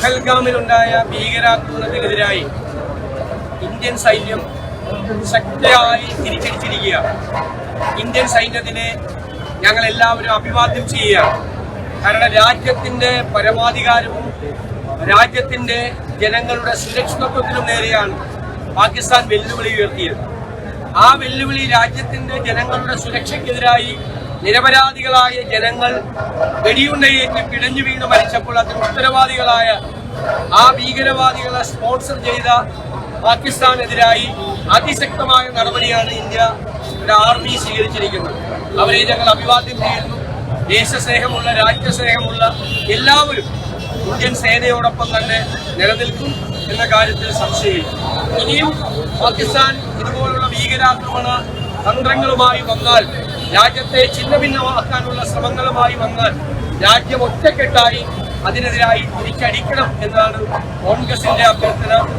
പഹൽഗാമിലുണ്ടായ ഭീകരാക്രമണത്തിനെതിരായി Indian സൈന്യം ശക്തമായി തിരിച്ചടിച്ചിരിക്കുകയാണ് Indian സൈന്യത്തിനെ ഞങ്ങൾ എല്ലാവരും അഭിവാദ്യം ചെയ്യുകയാണ്. കാരണം രാജ്യത്തിന്റെ പരമാധികാരവും രാജ്യത്തിന്റെ ജനങ്ങളുടെ സുരക്ഷിതത്വത്തിനും നേരെയാണ് പാകിസ്ഥാൻ വെല്ലുവിളി ഉയർത്തിയത്. ആ വെല്ലുവിളി രാജ്യത്തിന്റെ ജനങ്ങളുടെ സുരക്ഷയ്ക്കെതിരായി നിരപരാധികളായ ജനങ്ങൾ വെടിയുണ്ടയേറ്റ് പിടഞ്ഞു വീണ് മരിച്ചപ്പോൾ അതിന് ഉത്തരവാദികളായ ആ ഭീകരവാദികളെ സ്പോൺസർ ചെയ്ത പാകിസ്ഥാനെതിരായി അതിശക്തമായ നടപടിയാണ് ഇന്ത്യ ആർമി സ്വീകരിച്ചിരിക്കുന്നത്. അവരെ ഞങ്ങൾ അഭിവാദ്യം ചെയ്യുന്നു. ദേശസ്നേഹമുള്ള രാജ്യസ്നേഹമുള്ള എല്ലാവരും ഇന്ത്യൻ സേനയോടൊപ്പം തന്നെ നിലനിൽക്കും എന്ന കാര്യത്തിൽ സംശയമില്ല. ഇനിയും പാകിസ്ഥാൻ ഇതുപോലുള്ള ഭീകരാക്രമണ തന്ത്രങ്ങളുമായി വന്നാൽ രാജ്യത്തെ ഛിന്നഭിന്നമാക്കാനുള്ള ശ്രമങ്ങളുമായി വന്നാൽ രാജ്യം ഒറ്റക്കെട്ടായി അതിനെതിരായി തിരിച്ചടിക്കണം എന്നാണ് കോൺഗ്രസിന്റെ അഭ്യർത്ഥന.